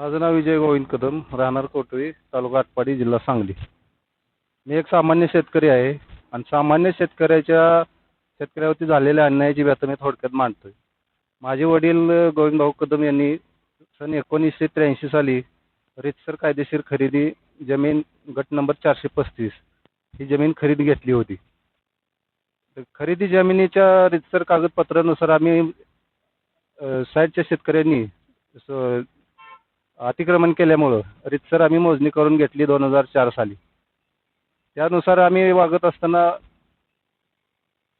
माझं नाव विजय गोविंद कदम राहणार कोटळी तालुका आटपाडी जिल्हा सांगली. मी एक सामान्य शेतकरी आहे आणि सामान्य शेतकऱ्याच्या शेतकऱ्यावरती झालेल्या अन्यायाची व्यथा मी थोडक्यात मांडतोय. माझे वडील गोविंदभाऊ कदम यांनी सन एकोणीसशे त्र्याऐंशी साली रितसर कायदेशीर खरेदी जमीन गट नंबर चारशे पस्तीस ही जमीन खरेदी घेतली होती. तर खरेदी जमिनीच्या रितसर कागदपत्रानुसार आम्ही साईडच्या शेतकऱ्यांनी स- अतिक्रमण केल्यामुळं रितसर आम्ही मोजणी करून घेतली दोन हजार चार साली. त्यानुसार आम्ही वागत असताना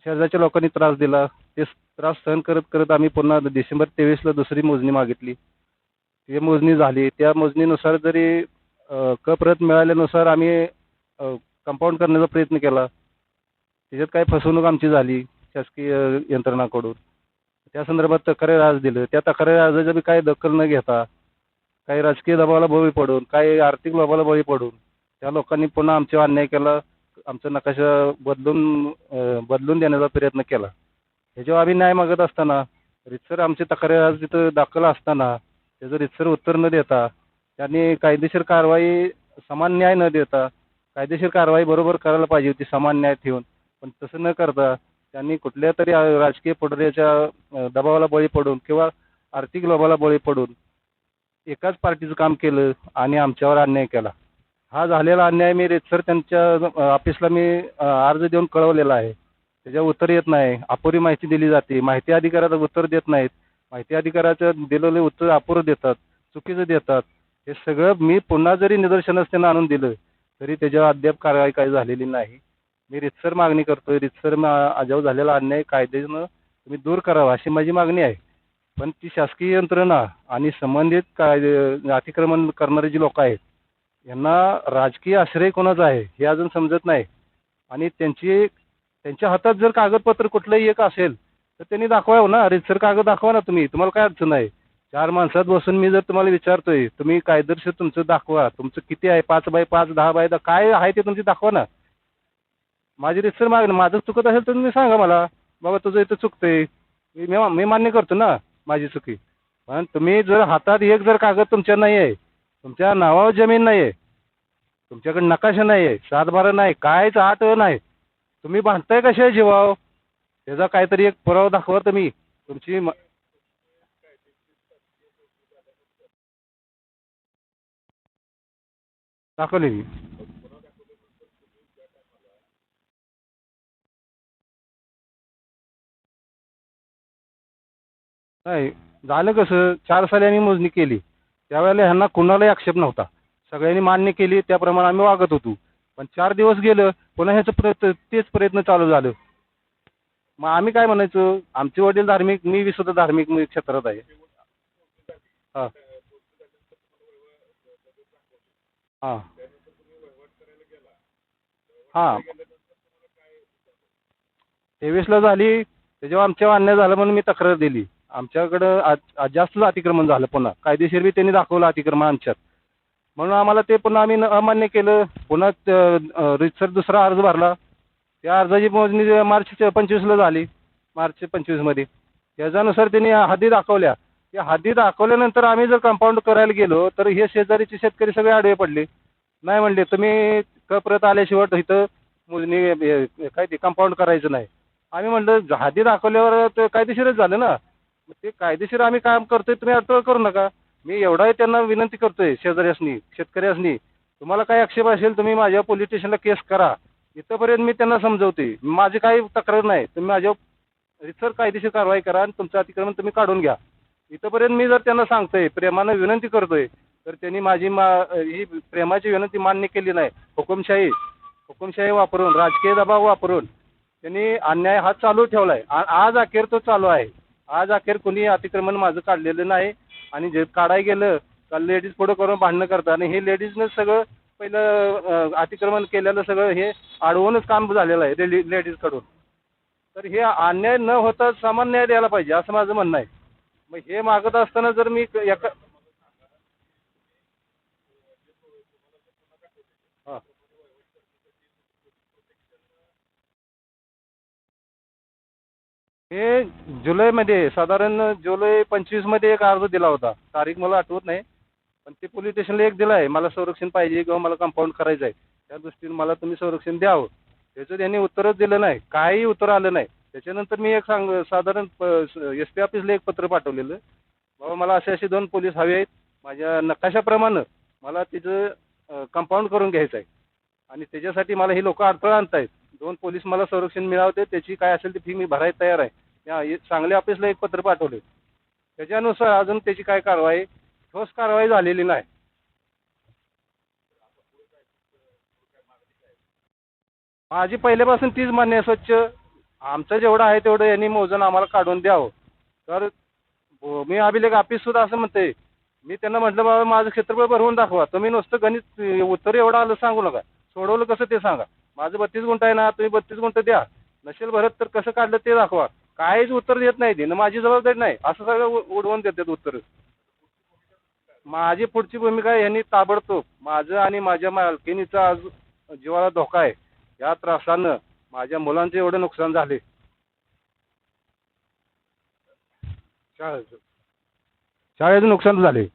शेजारच्या लोकांनी त्रास दिला. ते त्रास सहन करत करत आम्ही पुन्हा डिसेंबर तेवीसला दुसरी मोजणी मागितली. ती मोजणी झाली. त्या मोजणीनुसार जरी अ, क प्रत मिळाल्यानुसार आम्ही कंपाऊंड करण्याचा प्रयत्न केला. त्याच्यात काही फसवणूक आमची झाली शासकीय यंत्रणाकडून. त्या संदर्भात तक्रार अर्ज दिलं त्या तक्रार अर्जाची बी काही दखल न घेता काही राजकीय दबावाला बळी पडून काही आर्थिक दबावाला बळी पडून त्या लोकांनी पुन्हा आमच्यावर अन्याय केला आमचा नकाशा बदलून बदलून देण्याचा प्रयत्न केला. ह्याच्यावर आम्ही न्याय मागत असताना रितसर आमची तक्रार तिथं दाखल असताना त्याचं रितसर उत्तर न देता त्यांनी कायदेशीर कारवाई समान न्याय न देता कायदेशीर कारवाई बरोबर करायला पाहिजे होती समान न्याय ठेवून. पण तसं न करता त्यांनी कुठल्या तरी राजकीय पुढाऱ्याच्या दबावाला बळी पडून किंवा आर्थिक लोभाला बळी पडून एकाच पार्टीचं काम केलं आणि आमच्यावर अन्याय केला. हा झालेला अन्याय मी रेतसर त्यांच्या ऑफिसला मी अर्ज देऊन कळवलेला आहे. त्याच्यावर उत्तर येत नाही. अपुरी माहिती दिली जाते. माहिती अधिकाराचं उत्तर देत नाहीत. माहिती अधिकाराचं दिलेलं उत्तर अपुरं देतात चुकीचं देतात. हे सगळं मी पुन्हा जरी निदर्शनास त्यांना आणून दिलं तरी त्याच्यावर अद्याप कारवाई काही झालेली नाही. मी रितसर मागणी करतोय. रितसर अजाव झालेला अन्याय कायद्यानं तुम्ही दूर करावा अशी माझी मागणी आहे. पण ती शासकीय यंत्रणा आणि संबंधित कायदे अतिक्रमण करणारे जी लोक आहेत यांना राजकीय आश्रय कोणाचा आहे हे अजून समजत नाही. आणि त्यांची त्यांच्या हातात जर कागदपत्र कुठलंही एक असेल तर त्यांनी दाखवावं ना. रितसर कागद दाखवा ना तुम्ही. तुम्हाला काय अडचण आहे? चार माणसात बसून मी जर तुम्हाला विचारतोय तुम्ही कायदेशीर तुमचं दाखवा. तुमचं किती आहे? पाच बाय पाच दहा बाय दहा काय आहे ते तुमची दाखवा ना. माझी रितसर माग माझं चुकत असेल तर तुम्ही सांगा मला. बाबा तुझं इथं चुकतंय. मी मी मी मान्य करतो ना. माझी चुकी. पण तुम्ही जर हातात एक जर कागद तुमच्या नाही आहे तुमच्या नावावर जमीन नाही आहे तुमच्याकडे नकाशा नाही आहे सातबारा नाही कायच आठ नाही तुम्ही बांधताय कशा जीवाव त्याचा काहीतरी एक पुरावा दाखवा तुम्ही. तुमची म- मी. नाही झालं कसं चार साली आम्ही मोजणी केली. त्यावेळेला ह्यांना कुणालाही आक्षेप नव्हता. सगळ्यांनी मान्य केली त्याप्रमाणे आम्ही वागत होतो. पण चार दिवस गेलं पुन्हा ह्याचं प्रयत्न तेच प्रयत्न चालू झालं. मग आम्ही काय म्हणायचो? आमचे वडील धार्मिक मी बी सुद्धा धार्मिक मी क्षेत्रात आहे. हां. हां. हां. तेवीसला झाली त्याच्यावर आमच्या अन्याय झाला म्हणून मी तक्रार दिली. आमच्याकडं आज जास्तच अतिक्रमण झालं पुन्हा. कायदेशीर बी त्यांनी दाखवलं अतिक्रमण आमच्यात. म्हणून आम्हाला ते पुन्हा आम्ही न- अमान्य केलं. पुन्हा रितसर दुसरा अर्ज भरला. त्या अर्जाची मोजणी मार्च पंचवीसला झाली. मार्च पंचवीसमध्ये त्याच्यानुसार त्यांनी हद्दी दाखवल्या. त्या हद्दी दाखवल्यानंतर आम्ही जर कंपाऊंड करायला गेलो तर हे शेजारीचे शेतकरी सगळे आडवे पडले. नाही म्हणले तुम्ही क प्रत आल्याशिवाय इथं मोजणी हे- काय ते कंपाऊंड करायचं नाही. आम्ही म्हणलं हद्दी दाखवल्यावर ते कायदेशीरच झालं ना. ते कायदेशीर आम्ही काम करतोय तुम्ही अडथळा करू नका. मी एवढाही त्यांना विनंती करतोय शेजाऱ्यासनी शेतकऱ्यासनी तुम्हाला काही आक्षेप असेल तुम्ही माझ्या पोलीस स्टेशनला केस करा. इथंपर्यंत मी त्यांना समजवते माझी काही तक्रार नाही तुम्ही माझ्या रितसर कायदेशीर कारवाई करा आणि तुमचं अतिक्रमण तुम्ही काढून घ्या. इथंपर्यंत मी जर त्यांना सांगतोय प्रेमानं विनंती करतोय तर त्यांनी माझी मा ही प्रेमाची विनंती मान्य केली नाही. हुकुमशाही हुकुमशाही वापरून राजकीय दबाव वापरून त्यांनी अन्याय हा चालू ठेवलाय. आ- आज अखेर तो चालू आहे. आज अखेर कोणी अतिक्रमण माझं काढलेलं नाही. आणि जे काढाय गेलं का लेडीज पुढं करून भांडणं करतात. आणि हे लेडीजनं सगळं पहिलं अतिक्रमण केलेलं सगळं हे अडवूनच काम झालेलं आहे लेडी लेडीजकडून तर हे अन्याय न होता समान न्याय द्यायला पाहिजे असं माझं म्हणणं आहे. मग हे मागत असताना जर मी क- एका हां. हे जुलैमध्ये साधारण जुलै पंचवीसमध्ये एक अर्ज दिला होता. तारीख मला आठवत नाही पण ते पोलीस स्टेशनला एक दिलं आहे. मला संरक्षण पाहिजे किंवा मला कंपाऊंड करायचं आहे. त्या दृष्टीने मला तुम्ही संरक्षण द्यावं. त्याचं त्यांनी उत्तरच दिलं नाही. काही उत्तर आलं नाही. त्याच्यानंतर मी एक सांग साधारण एस पी ऑफिसला एक पत्र पाठवलेलं. बाबा मला असे असे दोन पोलीस हवे आहेत. माझ्या नकाशाप्रमाणे मला तिचं कंपाऊंड करून घ्यायचं आहे. आणि त्याच्यासाठी मला ही लोकं अडथळा आणतायत. दोन पोलीस मला संरक्षण मिळावते त्याची काय असेल ती फी मी भरायला तयार आहे. या सांगली ऑफिसला एक पत्र पाठवले. त्याच्यानुसार अजून त्याची काय कारवाई ठोस कारवाई झालेली नाही. माझी पहिल्यापासून तीच मान्य आहे स्वच्छ आमचं जेवढं आहे तेवढं यांनी मोजून आम्हाला काढून द्यावं. तर हो, मी अभिलेख ऑफिस सुद्धा असं म्हणते मी त्यांना म्हटलं बाबा माझं क्षेत्रफळ भरवून दाखवा. तुम्ही नुसतं गणित उत्तर एवढं आलं सांगू नका. सोडवलं कसं ते सांगा. माझं बत्तीस गुंठ आहे ना तुम्ही बत्तीस गुंठ द्या. नसेल भरत तर कसं काढलं ते दाखवा. काहीच उत्तर देत नाही ते. न माझी जबाबदारी नाही. असं सगळं उ- उडवून देतात उत्तर. माझी पुढची भूमिका यांनी ताबडतोब माझं आणि माझ्या मालकिनीचा आज जीवाला धोका आहे. या त्रासानं माझ्या मुलांचे एवढे नुकसान झाले. शाळेचं. शाळेचं नुकसान झाले.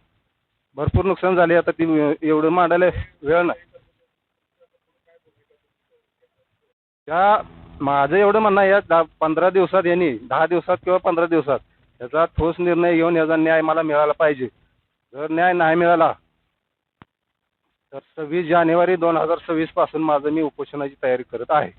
भरपूर नुकसान झाले. आता ती एवढं मांडायला वेळ नाही. या माझं एवढं म्हणणं आहे या दहा पंधरा दिवसात यांनी दहा दिवसात किंवा पंधरा दिवसात याचा ठोस निर्णय घेऊन याचा न्याय मला मिळाला पाहिजे. जर न्याय नाही मिळाला तर सव्वीस जानेवारी दोन हजार सव्वीसपासून माझं मी उपोषणाची तयारी करत आहे.